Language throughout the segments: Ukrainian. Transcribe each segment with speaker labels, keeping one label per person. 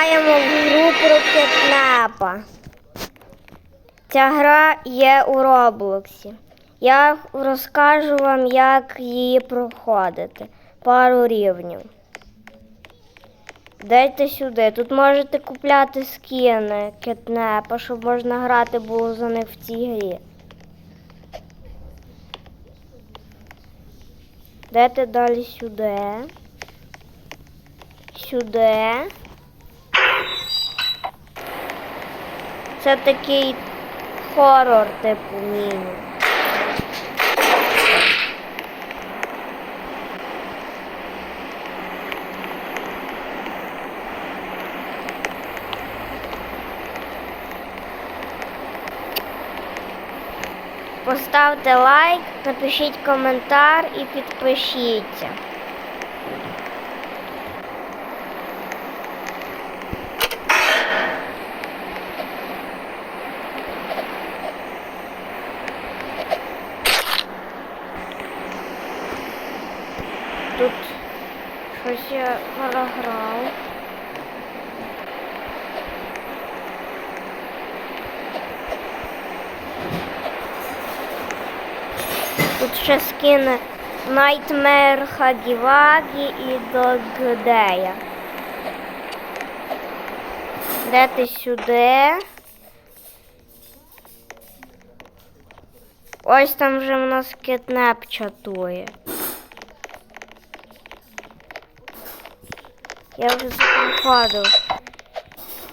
Speaker 1: Граємо в гру про кетнепа. Ця гра є у Роблоксі. Я розкажу вам, як її проходити. Пару рівнів. Дайте сюди. Тут можете купляти скіни кетнепа, щоб можна грати було за них в цій грі. Дайте далі сюди. Сюди. Це такий хорор, типу міні. Поставте лайк, напишіть коментар і підпишіться. Тут щось я програв. Тут ще скине Nightmare Хагівагі і Догдея. Де ти сюди? Ось там вже в нас кетнеп чатує. Я вже заходив.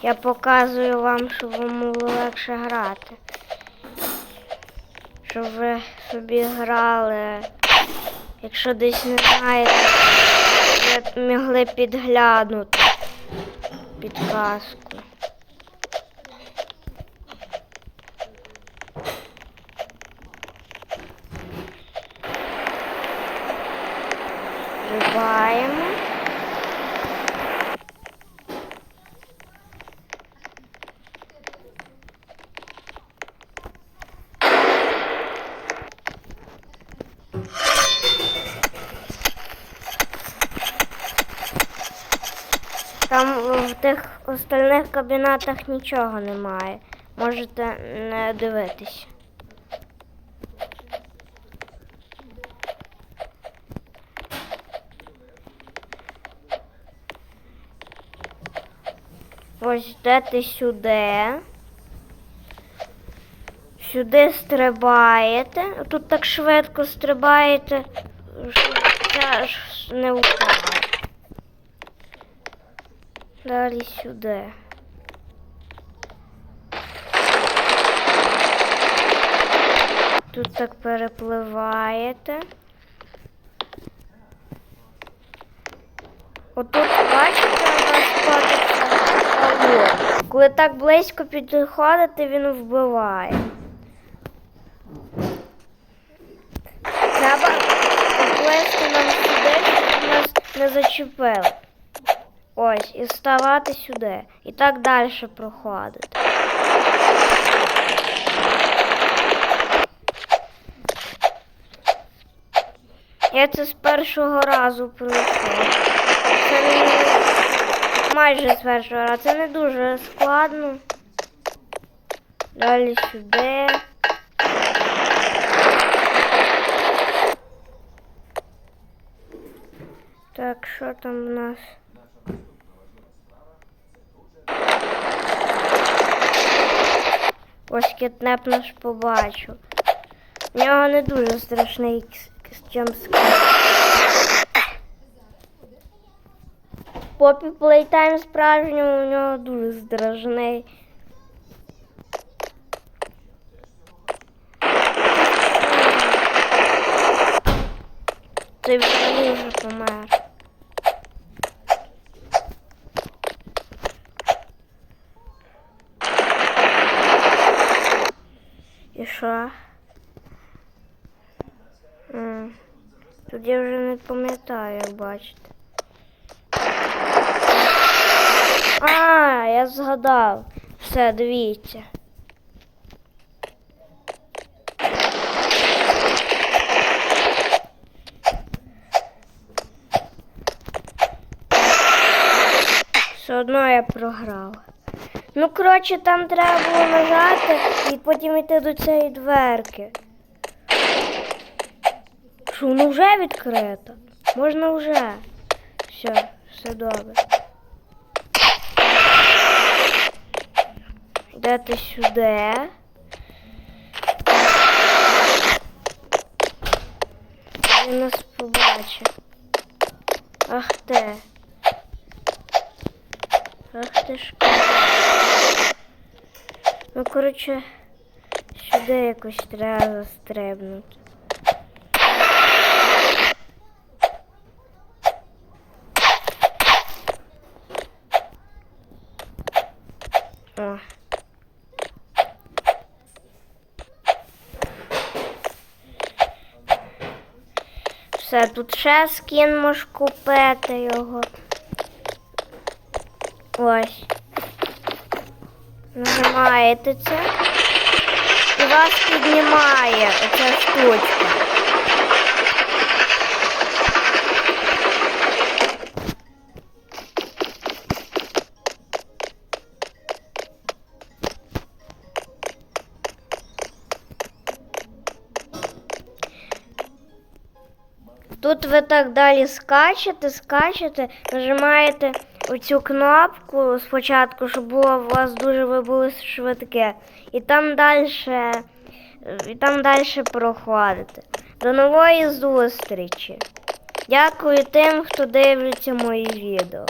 Speaker 1: Я показую вам, щоб вам було легше грати. Щоб ви собі грали. Якщо десь не знаєте, ви могли підглянути підказку. Там в тих остальних кабінетах нічого немає. Можете не дивитись. Ось йдете сюди. Сюди стрибаєте. Тут так швидко стрибаєте, що це аж не впало. Далі сюди. Тут так перепливаєте. Отут, бачите, павук. Коли так близько підходите, він вбиває. Треба поплести нам сюди, щоб нас не зачепили. Ось, і ставати сюди. І так далі проходити. Я це з першого разу пройшов. Це не майже з першого разу. Це не дуже складно. Далі сюди. Так, що там в нас? Ось кетнеп наш побачив. У нього не дуже страшний джампскер. Попі Плейтайм справжній у нього дуже страшний. Ти вже помер. Що? Тут я вже не пам'ятаю, як бачите. А, я згадав. Все, дивіться. Все, одно я програла. Ну, коротше, там треба було нажати і потім йти до цієї дверки. Що, ну вже відкрито? Можна вже. Все, все добре. Йдете сюди. Він нас побачить. Ах ти. Ах ти ж. Ну, коротше, сюди якось треба застрибнути. О. Все, тут ще скін можеш купити його. Ось. Нажимаєте це. І вас піднімає оця штучка. Тут ви так далі скачете, скачете, нажимаєте Оцю кнопку спочатку, щоб було у вас дуже ви були швидке. І там далі, і там далі проходите. До нової зустрічі. Дякую тим, хто дивиться мої відео.